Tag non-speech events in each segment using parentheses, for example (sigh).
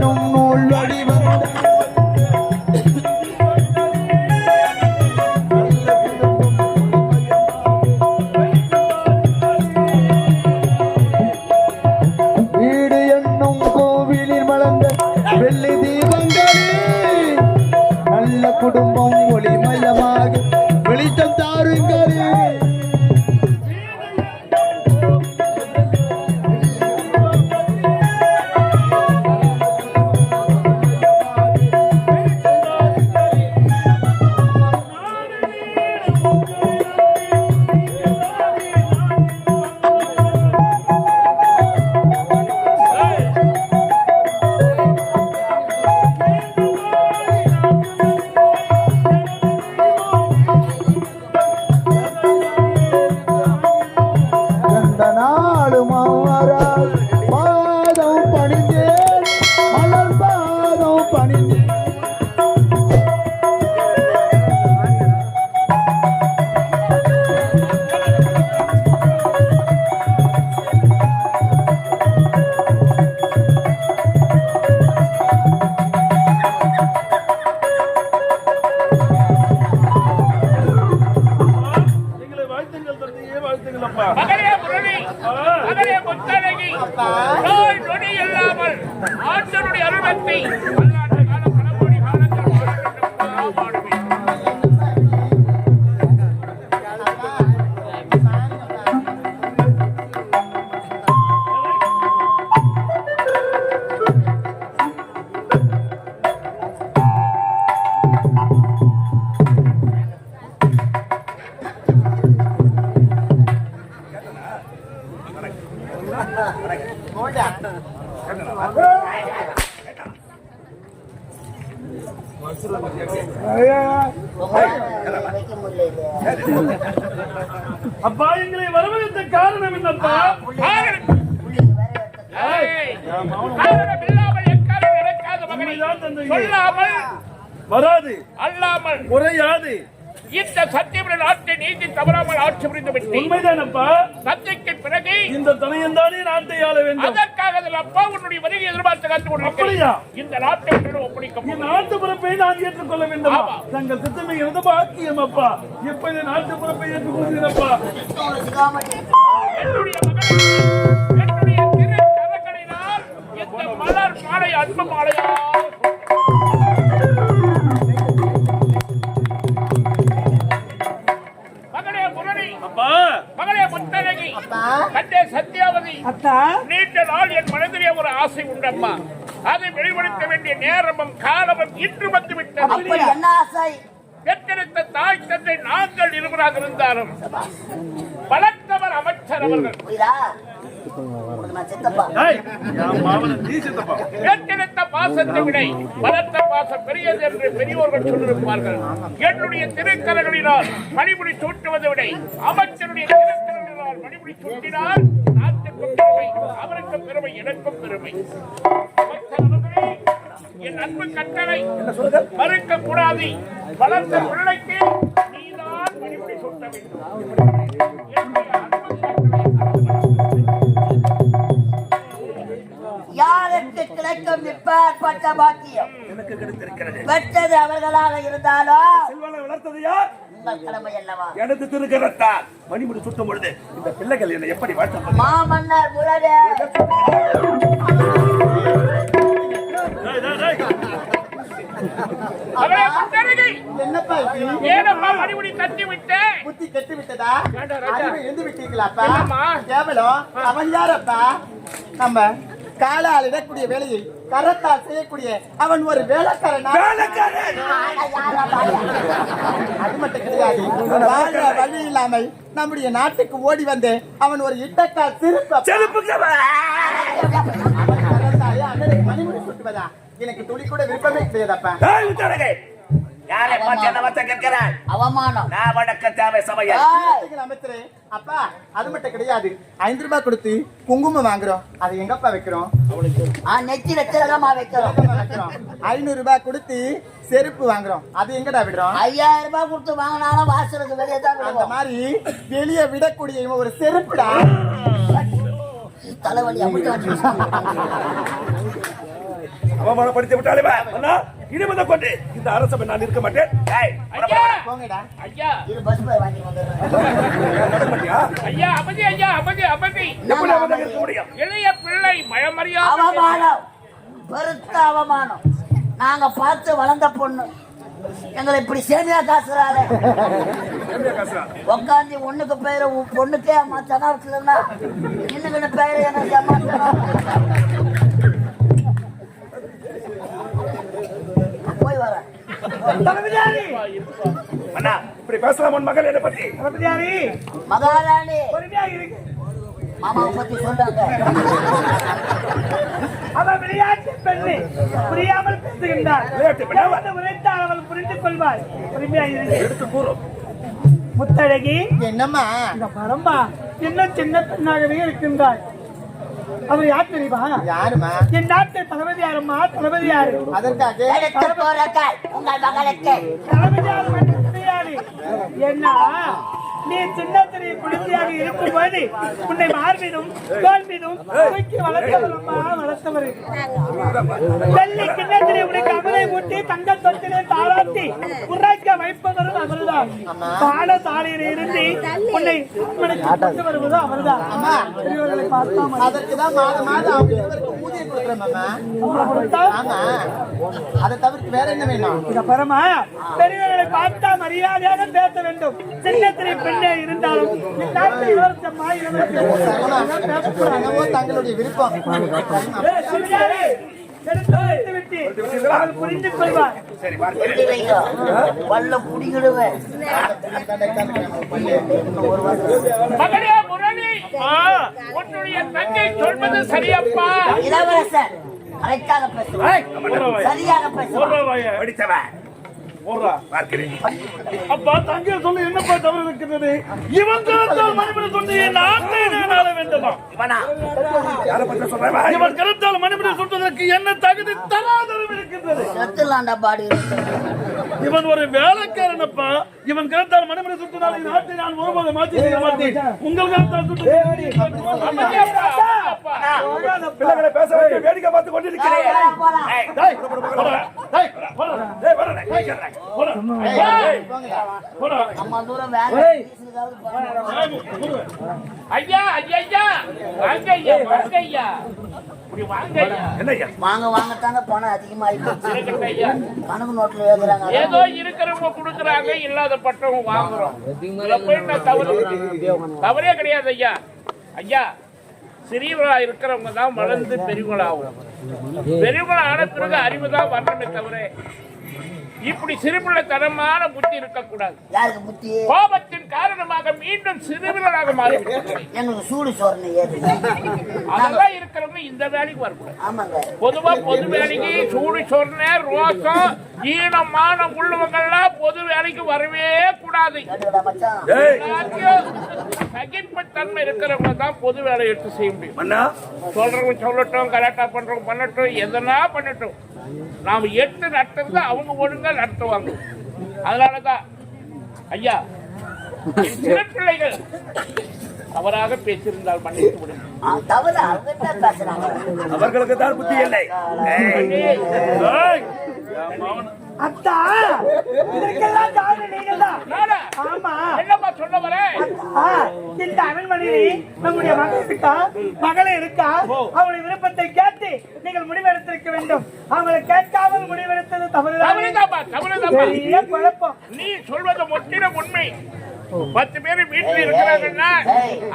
பாசம் ஏற்றுக்கொள்ள வேண்டும். தங்கள் திட்டமே எனது பாக்கியம் அப்பா? எப்ப நாட்டு பொறுப்பை ஏற்றுக்கொள்கிறப்பா என்னுடைய என்னுடைய திரு கரங்களினால் இந்த மலர் மாலை அன்பு மாலையா? மகளே முரளி அப்பா. மகளே முத்தழகி அப்பா. கண்டே சத்யாவதி நீண்ட நாள் என் மனதிலே ஒரு ஆசை உண்டம்மா அதை வெளிப்படுத்த வேண்டிய நேரமும் காலமும் அப்படி என்ன ஆசை? பெற்றெடுத்த தாய் தந்தை நாங்கள் இருவராக இருந்தாலும் பலத்தவர் அமைச்சர் அவர்கள். புரியுதா? உனக்கு நான் சித்தப்பா. ஏய், என் மாமனன் நீ சித்தப்பா. பெற்றெடுத்த பாசத்தை விட பலத்த பாசம் பெரியது என்று பெரியோர்கள் சொல்லியிருப்பார்கள். என்னுடைய திருக்கரங்களினால் மணிமுடி சூட்டுவதை விட. அமைச்சருடைய திருக்கரங்களினால் மணிமுடி சூட்டினால் நாட்டுக்கும் பெருமை அவருக்கும் பெருமை எனக்கும் பெருமை. அமைச்சர் அவர்களே, என் அன்பு கட்டளை மறுக்க கூடாது வளர்ந்த பிள்ளைக்கு நீதான் மணிமுடி சூட்ட வேண்டும். என்னுடைய அன்பு கட்டளை யாருக்கு கிடைக்கும் இப்பேற்பட்ட பாக்கியம்? எனக்கு கிடைத்திருக்கிறது. பெற்றது அவர்களாக இருந்தாலும் செல்வனை வளர்த்தது யார்? எனது திருக்கரத்தால். மணிமுடி சுட்டும் பொழுது இந்த பிள்ளைகள் என்னை எப்படி வாழ்த்த மாமன்னர் முரடே. என்னப்பா இது? ஏனப்பா மணிமுடி கட்டி விட்டேன் புத்தி கட்டி விட்டதா அறிவு எழுந்து விட்டீங்களாப்பா என்னம்மா? கேவலம் அவன் யாரப்பா நம்ம காலால் இடக்கூடிய வேலையை கரத்தால் செய்யக்கூடிய அவன் ஒரு வேலைக்காரன் அது மட்டும் கிடையாது வாழ வழி இல்லாமல் நம்முடைய நாட்டுக்கு ஓடி வந்து அவன் ஒரு இட்டக்கால் திருப்ப சுட்டுவதா எனக்கு துளி கூட விருப்பமே விட்டாருங்க. யாரை பார்த்து என்ன வார்த்தை கேட்கிறாய்? அவமானம். நான் வடக்க தேவை அமைச்சரே. அப்பா அது மட்டும் கிடையாது. ஐந்து ரூபாய் கொடுத்து குங்குமம் வாங்குறோம். அதை எங்கப்பா வைக்கிறோம்? ஆ, நெத்தியில திலகமா வைக்கிறோம்? ஐநூறு ரூபாய் கொடுத்து செருப்பு வாங்குறோம். அது எங்கடா விடுறோம்? ஐயாயிரம் ரூபாய் கொடுத்து வாங்கினாலும் வாசலுக்கு வெளியே தான் அந்த மாதிரி வெளியே விடக்கூடிய ஒரு செருப்புடா. தலைவலி அப்படி அவமானப்படுத்தி விட்டாலே. அண்ணா, இனிமேதான் கொண்டு இந்த அரசவை நான் இருக்க மாட்டேன் இளைய பிள்ளை மயமறியாத அவமானம். பெருத்த அவமானம். நாங்க பார்த்து வளர்ந்த பொண்ணு. எங்களை இப்படி சேமியா காசுறாரு? உட்காந்து ஒண்ணுக்கு பேரு உன் பொண்ணுக்கே அம்மா சனாவத்துல இன்னுக்கு பேரு எனக்கு அம்மா போய் வரேன் அண்ணா, இப்படி பேசலாம் உன் மகள் என்னை பத்தி? மகாராணி! மாமாவை பத்தி சொல்றாங்க அவள் விளையாட்டு பெண்ணு. புரியாமல் பேசுகின்றார். உரைத்தால் அவள் புரிந்து கொள்வாள். பொறுமையாக இரு. எடுத்து கூறும். முத்தழகி என்னம்மா? இந்த பரம்பா இன்னும் சின்ன பெண்ணாகவே இருக்கின்றாள். அவர் யார் தெரியுமா? யாருமா என் நாட்டு தளபதி யாருமா தளபதி யாரு அதற்காக எடுத்து போறக்காய் உங்கள் மகளுக்கு. தளபதி யாரு மட்டும் கிடையாது என்ன நீ சின்ன சிறிய குழந்தையாக இருக்கும்போது உன்னை மார்பினும் தோல்வினும் தூக்கி வளர்த்தவர் அம்மா வளர்த்தவர். வெள்ளி கிண்ணத்திலே உனக்கு அமலை ஊட்டி தங்க தொட்டிலே தாளாட்டி உரைக்க வைப்பவரும் அவர்தான். பாட சாலையில இருந்து உன்னை கொண்டு வருவதும் அவர்தான். அம்மா. பெரியவர்களை பார்த்தா அதற்கு தான் மாதம் மாதம் அவங்க இருவருக்கு ஊதியம் கொடுக்குறேன் அதை தவிர்த்து வேற என்ன வேணும்? இத பரமா. பெரியவர்களை பார்த்தா மரியாதையாக பேச வேண்டும். சின்னத்திரை பெண்ணே இருந்தாலும் தங்களுடைய விருப்பம். புரிந்து கொள்வார். பல்ல புடிங்கிடுவேன் மகளே முரளி உன்னுடைய தங்கை சொல்வது சரியப்பா இளவரசர் கரெக்டாக பேசுவார். சரியாக பேசுவார் படித்தவன் அப்பா தங்க சொல்ல என்னப்பா தவறு இருக்கிறது இவன் கருத்தால் மணிமணி சொன்ன என் நாட்டை வேண்டுமா? இவனா? யாரை பத்தி சொல்றேன் இவன் கருத்தால் மணிமணி சொல்வதற்கு என்ன தகுதி தராதரம் இருக்கின்றது? இவன் ஒரு வேலைக்காரன் அப்பா இவன் கருத்தால் மணிமணி சுட்டினால் இந்த நாட்டை நான் ஒருபோது மாற்றி செய்ய மாட்டேன். உங்கள் கருத்தால் சுட்டு பேச வைக்க வேடிக்கை பார்த்து கொண்டிருக்கிறேன். ஐயா ஐயா ஐயா. வாங்க ஐயா வாங்க ஐயா வாங்க வாங்கத்தாங்க பணம் ஐயா. கணக்கு நோட்டில் ஏதோ இருக்கிறவங்க கொடுக்குறாங்க இல்லாத பட்டவங்க வாங்குறோம். தவறு? கிடையாது ஐயா. ஐயா சிறியவர்களா இருக்கிறவங்க தான் வளர்ந்து பெரியவங்களாகும். பெரியவங்களா ஆன பிறகு அறிவு தான் வரணுமே தவிர இப்படி சிறுபிள்ளைத்தனமான புத்தி இருக்கக்கூடாது. யாருக்கு காரணமாக மீண்டும் சிறுவிரலாக மாறிவிட்டது. எங்களுக்கு சூடு சோறுன்னு ஏது? அதெல்லாம் இருக்கிறவங்க இந்த வேலைக்கு வரக்கூடாது. ஆமாங்க. பொதுவா பொது வேலைக்கு சூடு சொன்ன ரோசம் ஈனமான உள்ளவங்கெல்லாம் பொது வேலைக்கு வரவே கூடாது. சகிப்புத்தன்மை இருக்கிறவங்க தான் பொது வேலை எடுத்து செய்ய முடியும். சொல்றவங்க சொல்லட்டும் கலாட்டா பண்றவங்க பண்ணட்டும் எதனா பண்ணட்டும். நாம எட்டு நடத்துறது அவங்க ஒழுங்கா நடத்துவாங்க. அதனாலதான் ஐயா பிள்ளைகள் தவறாக பேசியிருந்தால் மன்னித்து தவறு அவர்களுக்கு தான் புத்தி இல்லை. அத்தா இதற்கெல்லாம் காரணம்? ஆமா. சொல்ல இந்த நம்முடைய மகள் இருக்கா? மகளே இருக்கா? விருப்பத்தை கேட்டு நீங்கள் முடிவெடுத்திருக்க வேண்டும். அவங்களை கேட்காமல் முடிவெடுத்தது தவறுதான். தவறுதாப்பா தவறுதாப்பா பெரிய குழப்பம். நீ சொல்வது முற்றிலும் உண்மை. பத்து பேர் வீட்டுல இருக்கிறாங்கன்னா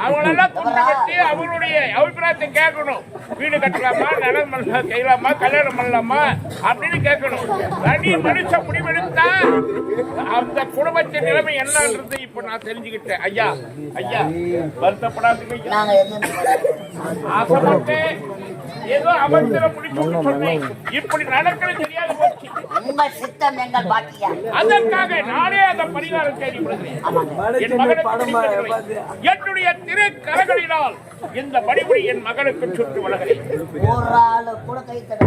அவங்களெல்லாம் கூட்டு கட்டி அவங்களுடைய அபிப்பிராயத்தை கேட்கணும். வீடு கட்டலாமா நிலம் பண்ணலாம் செய்யலாமா கல்யாணம் பண்ணலாமா அப்படின்னு கேட்கணும். தனி மனுஷ முடிவெடுத்தா அந்த குடும்பத்தின் நிலைமை என்னன்றது இப்ப நான் தெரிஞ்சுக்கிட்டேன். ஐயா ஐயா வருத்தப்படாதீங்க ஆசைப்பட்டு ஏதோ அவசரம் முடிச்சு சொன்னேன். இப்படி நடக்கிறது தெரியாத போச்சு. உங்கள் சித்தம் எங்கள் பாக்கியா அதற்காக நானே அந்த பரிகாரம் தேடி. என்னுடைய திரு கரங்களினால் இந்த பணிபுரி என் மகனுக்கு சுட்டு வளர்கிறேன் ஒரு ஆளு கூட கை தர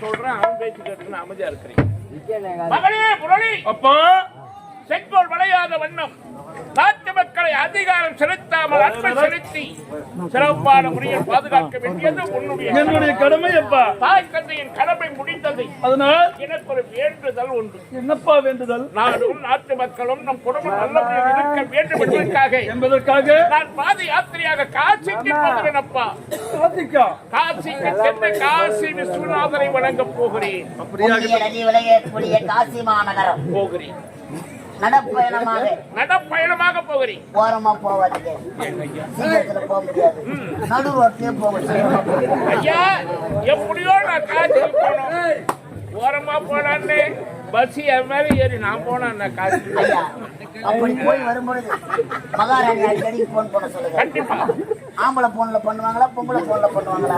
சொல்றேன் அவன் பேச்சு கேட்டு அமைதியா இருக்கிறேன் அப்பா செங்கோல் விளையாத வண்ணம். மக்களை அதிகாரம் செலுத்தாமல் அன்பை செலுத்தி சிறப்பான முறையில் பாதுகாக்க வேண்டியது உன்னுடைய என்னுடைய கடமை அப்பா. தாய் தந்தையின் கடமை முடிந்தது. அதனால் எனக்கு ஒரு வேண்டுதல் உண்டு. என்னப்பா வேண்டுதல்? நானும் நாட்டு மக்களும் நம் குடும்பம் நல்லபடியாக இருக்க வேண்டும் என்பதற்காக. என்பதற்காக? நான் பாத யாத்திரையாக காசிக்கு போகிறேன் அப்பா. கார்த்திகா காசிக்கு சென்று காசி விஸ்வநாதரை வணங்கப் போகிறேன். விளையக்கூடிய காசி மாநகரம். போகிறேன். நடப்பயணமாக. நடப்பயணமாக போகிறேன் ஓரமா போவாதீங்க சீக்கிரத்துல போக முடியாது. நடு ரோட்லயே போக ஐயா எப்படியோ நான் காசிக்கு போனோம். ஓரமா போனான்னு பஸ் என் மேல ஏறி நான் போனேன் ஐயா அப்படி போய் வரும்பொழுது மகாராணி அடிக்கடி போன் பண்ண சொல்லுங்க. கண்டிப்பா. ஆம்பளை போன்ல பண்ணுவாங்களா பொம்பளை போன்ல பண்ணுவாங்களா?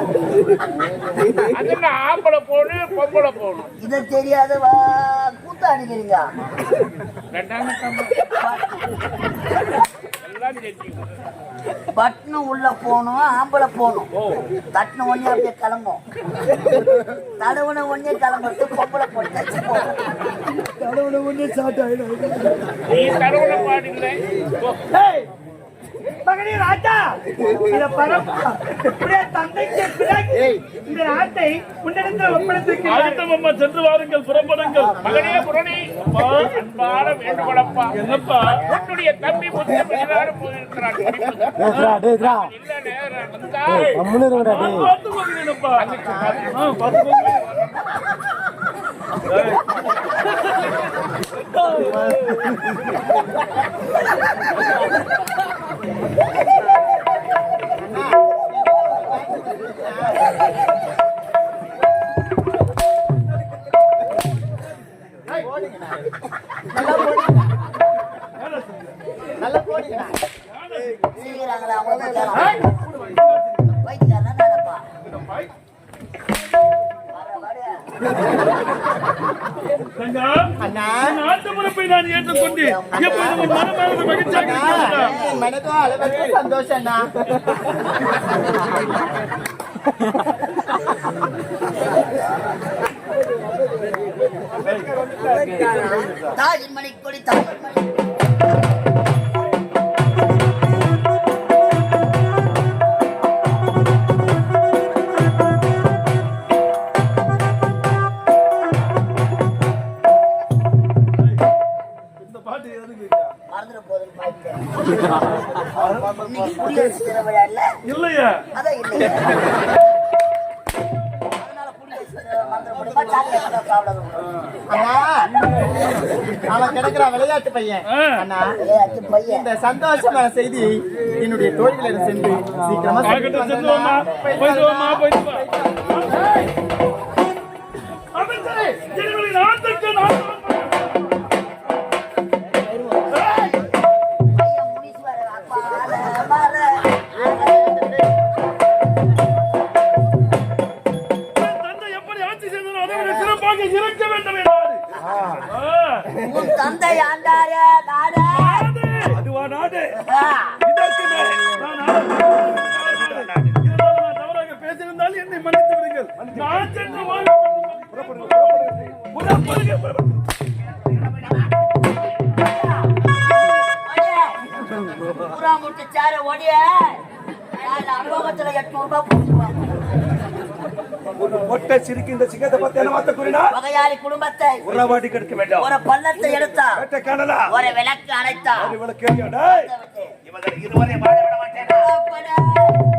ஆம்பளை போடு பொம்பளை போடும் இதை தெரியாத வா பட்னு உள்ள போகணும் ஆம்பளை போகணும். தட்டின ஒண்ணே அப்படியே கிளம்பும் தடவுன ஒண்ணே கிளம்புறது பொம்பளை போட்டு தச்சு போகும் நீ தரவுல பாடுங்களே ஏய், மகனே ராஜா இத பரப்பா உடைய தந்தைக்கு பிறகு இந்த நாட்டை உன்னிடத்தில் ஒப்படைத்திருக்கிறார் ஆகட்டும் அம்மா சென்று வாருங்கள் புறப்படுங்கள். மகனே புரணி அன்பான வேண்டுகோளப்பா. என்னப்பா? உன்னுடைய தம்பி முத்தமிழ் போயிருக்கிறான். இல்ல (laughs) Woo! அளவற்ற சந்தோஷம் விளையாட்டு பையன். அண்ணா இந்த சந்தோஷமான செய்தி என்னுடைய தோழிகளிடம் சென்று சீக்கிரமா. போயிட்டு நாடா. அதுவா நாடு. இதற்கு மேலே நான் நாடு. இருந்தாலும் நான் தவறாக பேசியிருந்தால் என்னை மன்னித்து விடுங்கள் நான் சென்று வாழ் புறப்படுங்க, புறப்படுங்க. பூரா முட்டு சேர ஓடிய அனுபவத்துல எட்நூறு ரூபாய் ஒரு மொட்டை சிரிக்கின்ற சிங்கத்தை பார்த்து என்ன வார்த்தை கூறினா? வகையாளி குடும்பத்தை உறவாடி கெடுக்க வேண்டாம். ஒரு பள்ளத்தை எடுத்தா வேட்டை காணலா? ஒரு விளக்கு அணைத்தா டேய். இவங்க இருவரை வாழ விட மாட்டேன்.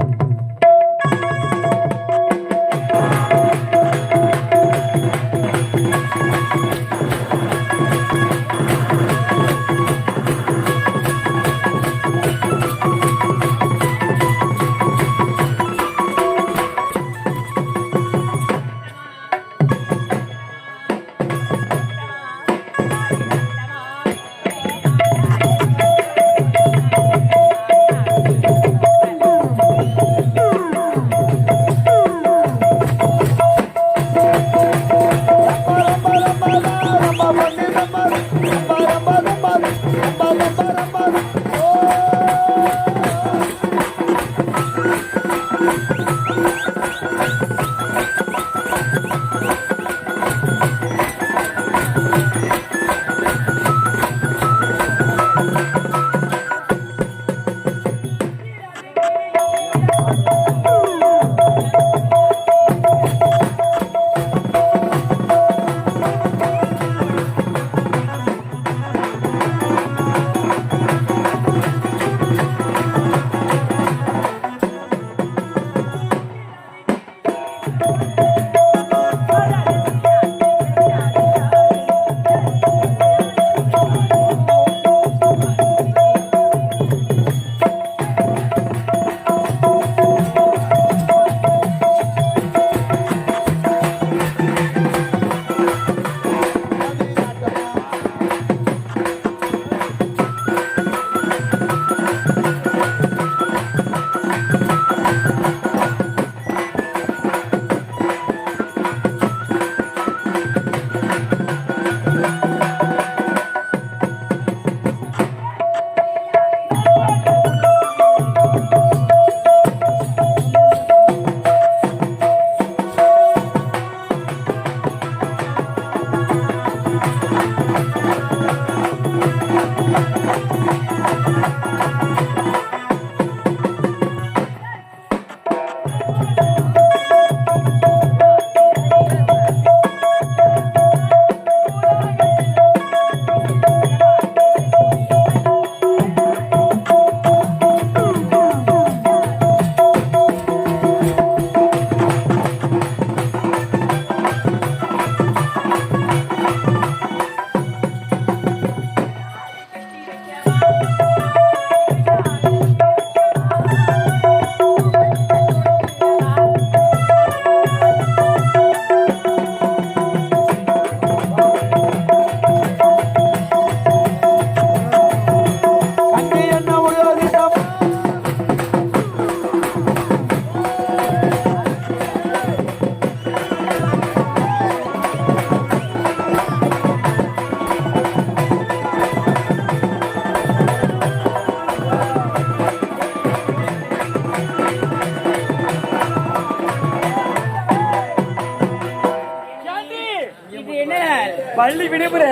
விடுமுறை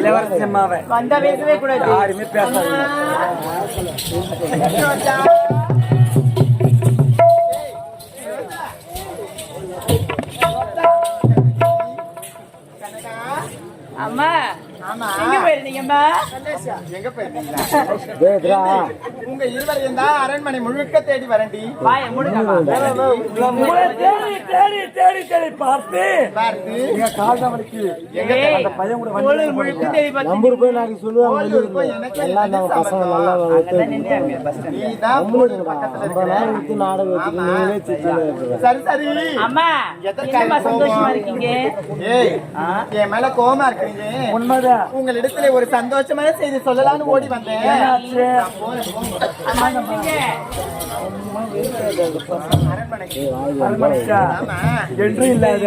இளவரசி அம்மாவை வந்தா பேசவே கூடாது யாருமே அம்மா எங்க போயிருந்தீங்கம்மா? எங்க போயிருந்தீங்களா இருவரையும் தான் அரண்மனை முழுக்க தேடி வரண்டி. தேடி தேடி தேடி தேடி பார்த்து. பார்த்து. முழுக்க தேடி பார்த்து. நம்பர் போய் நாளைக்கு சொல்லுவாங்க பசங்க நல்லா பக்கத்துல நாடகம் நீங்களே சிரிச்சுன்னு இருக்கிறீங்க. சரி சரி. அம்மா எதற்காக சந்தோஷமா? இருக்கீங்க? ஏய் என் மேல கோவமா இருக்கிறீங்க. உண்மைதான். உங்களிடத்துல ஒரு சந்தோஷமான செய்தி சொல்லலாம்னு ஓடி வந்தேன். என்றும் இல்லாத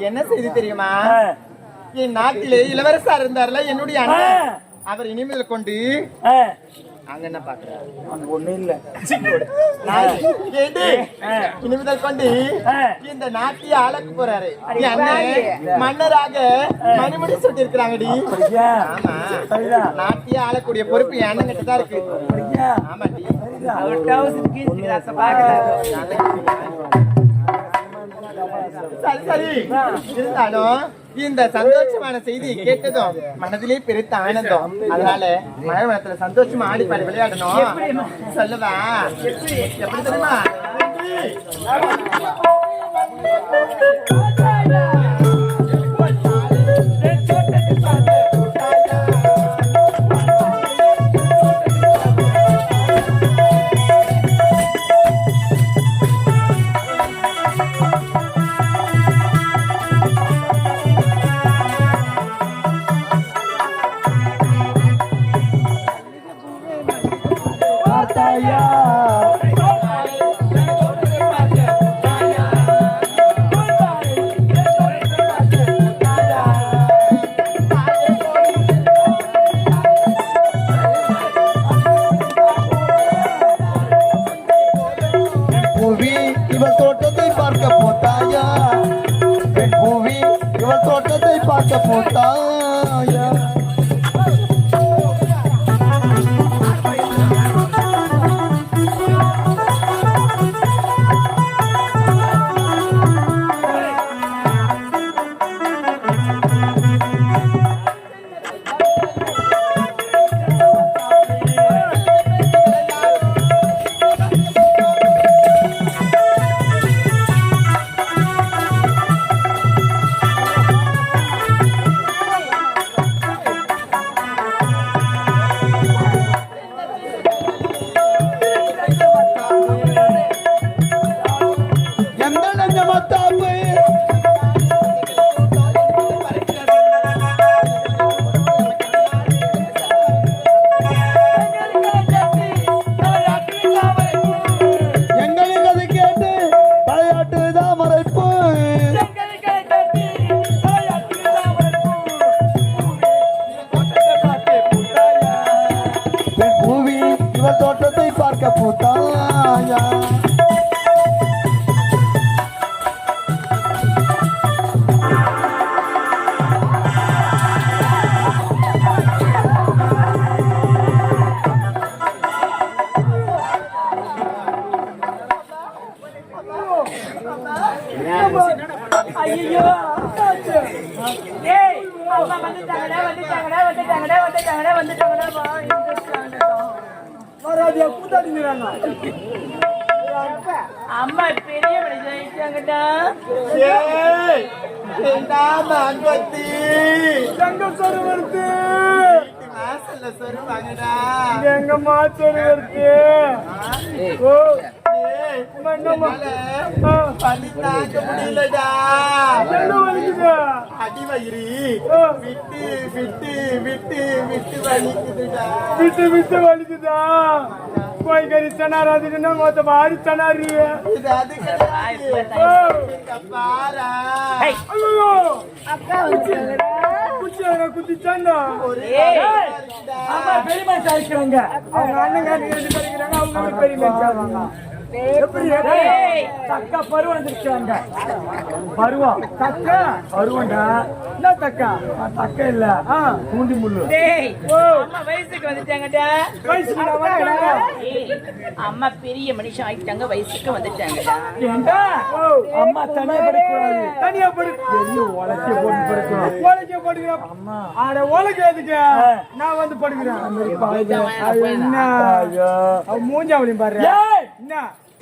என்ன செய்தி தெரியுமா. என் நாட்டிலே இளவரசர் இருந்தார்ல என்னுடைய. அண்ணன் அவர் இனிமேல் கொண்டு அங்க என்ன பாக்குறாரு அங்க ஒண்ணும் இல்ல. இனிமேல் கொண்டு. இந்த நாட்டையே ஆளக்க போறாரு. மன்னராக மணிமுடி சுட்டி இருக்கிறாங்கடி. நாட்டையே ஆளக்கூடிய பொறுப்பு என் கிட்ட தான் இருக்கு? ஆமாடி சரி சரி. இருந்தாலும் இந்த சந்தோஷமான செய்தி கேட்டதும் மனதிலே பெருத்த ஆனந்தம். அதனால மழை மனத்துல சந்தோஷமா ஆடி பாடி விளையாடணும். சொல்லுவா. எப்படி தெரியுமா? Tới அம்மா பெரிய மனுஷன் ஏய் என்ன மாங்கொத்தி தங்க சொருவருக்கு வாசல்ல சொருவாங்கடா. எங்க மாச்சொருவருக்கு ஓ. ஏய் என்னம்மா பனி தாங்க முடியலடா. என்ன வலிக்குது? அடி வயிறு. விட்டு விட்டு விட்டு விட்டு வலிக்குதுடா. விட்டு விட்டு வலிக்குதா? போய் கறி சனார் அதுக்குன்னா மொத்த மாறி சனாரி இது அது கிடையாது இங்க பாரா. ஐயோ அக்கா குச்சி குத்திச்சாண்டா? ஆமா பெரிய மனுஷன் இருக்கிறாங்க அவங்க அண்ணன் ரெண்டு பேர் இருக்கிறாங்க அவங்க பெரிய மனுஷன் தக்கா பருவம் வந்துருக்காங்க பருவம். தக்கா? பருவம்டா. என்ன தக்கா? தக்க இல்ல. முள்ளு. அம்மா வயசுக்கு பெரிய மனுஷன் ஆயிட்டாங்க வயசுக்கு வந்துட்டாங்கடா. ஏண்டா? அம்மா தனியா படுக்கூடாது தனியா போட்டு படுக்கணும். படுக்கிறோம் அம்மா. ஆட உலக்க எதுக்கு? நான் வந்து படுக்கிறேன். என்ன? அவ மூஞ்சா அப்படி பாரு. என்ன?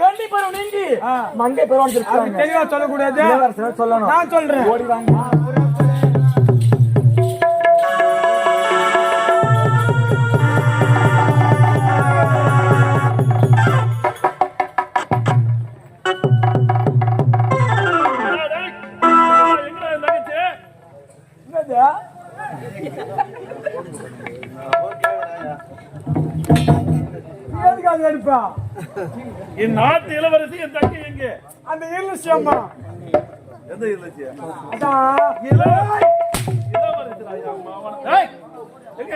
கண்டி பருவம் நீங்கி மங்கை பருவம் தெளிவா சொல்லக்கூடாது. சொல்லணும். நான் சொல்றேன். ஓடி வாங்க என் நாட்டு இளவரசி என் தங்கை எங்கே? அந்த இங்கிலீஷ் அம்மா. எந்த எங்க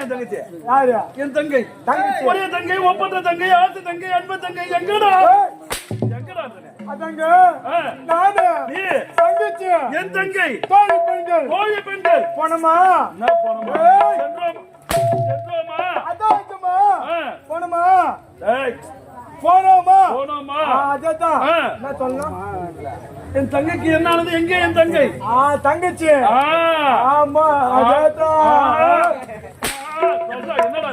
என் தங்கை. ஒரே தங்கை ஒப்பற்ற தங்கை ஆத்து தங்கை அன்பு தங்கை எங்கடா? எங்கடா என் தங்கை. தோழி பெண்கள். கோழி பெண்கள். போனமா? என்ன போனோமா. சென்றோம். சென்றோமா? அதான். போனமா? ஏய், போனோமா? போனோமா? அதேதான். என்ன சொல்லலாம் என் தங்கைக்கு என்ன ஆனது எங்கே என் தங்கை? ஆ தங்கச்சி. ஆமா. அதேதான். என்னடா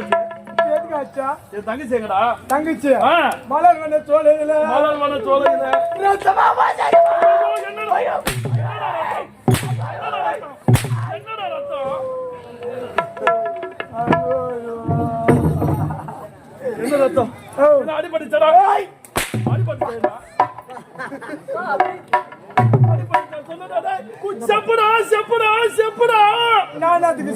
தங்கச்சி எங்கடா? தங்கச்சி. மலர் வந்த சோலையில. மலர் வன சோலையில? என்ன ரத்தம்? சொல்லுடா டேய். செப்புடா செப்புடா செப்புடா. நான் அதுக்கு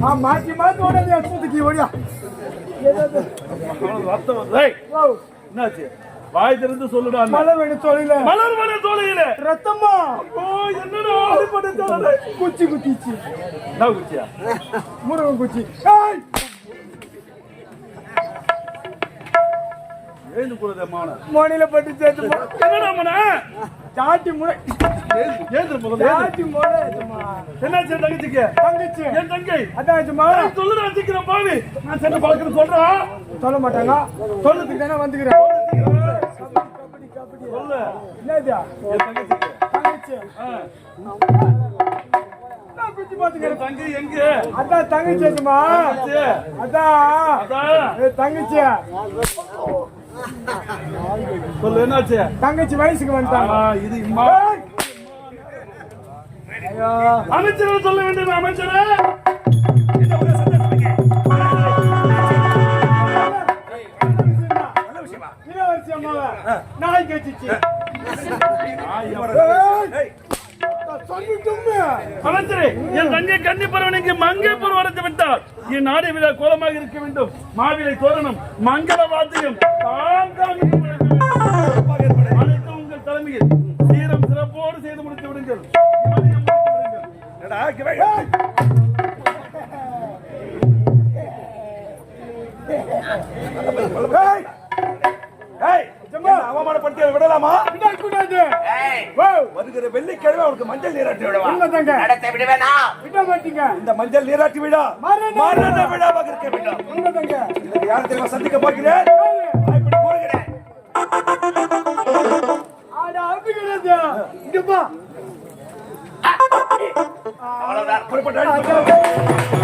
ஆ மாத்தி மாத்தி ஓடாது அசுத்துக்கு ஓடியா என்னாச்சு? வாய் திறந்து சொல்லுடா அண்ணா. மலை வேணும் தொழில மலர் வன சோலையில ரத்தமா ஓ என்னடா? அடிபட்டுச்சடா குச்சி குத்திச்சு என்ன குச்சியா? முருகன் குச்சி. ஏய்! எழுந்து கூடாது மௌன? மோனில பட்டு சேர்த்து போ. என்னடா மௌன? சாட்டி முறை ஏந்திர முதல்ல. சாட்டி முறை. என்னாச்சு தங்கச்சிக்கு? தங்கச்சி. என் தங்கை. நான் சொல்லுறேன் சீக்கிரம் பாவி நான் சென்று பார்க்கணும் சொல்றான் சொல்ல மாட்டாங்க. சொல்றதுக்கு தானே வந்துக்கிறேன். சொல்லு என்னது? தங்கச்சி. எங்க? அதான் தங்கச்சி ஏத்துமா. தங்கச்சி. அதான். தங்கச்சி. சொல்லு என்னாச்சு? தங்கச்சி வயசுக்கு வந்துட்டாங்க. இது அமைச்சர் சொல்ல வேண்டும் அமைச்சரே. என் நாடு விழா கோலமாக இருக்க வேண்டும். மாவிலை தோரணம் மங்கள வாத்தியம் உங்கள் தலைமையில். சீரம் சிறப்போடு செய்து முடித்து விடுங்கள். இவனையும் அவமானப்படுத்தி விடலாமா? கூடாது ஏய், வருகிற வெள்ளிக்கிழமை அவனுக்கு மஞ்சள் நீராட்டி விடவா உள்ள தங்க. நடத்த விடுவேனா? விட மாட்டீங்க. இந்த மஞ்சள் நீராட்டி விழா மரண விழாவாக இருக்க வேண்டும். உள்ள தங்க. இதுக்கு யார் தெரியுமா சந்திக்க போகிறேன். இப்படி கூறுகிறேன் ஆட அறுத்துக்கிறது இங்க பா. அவ்வளவுதான். புறப்பட்டு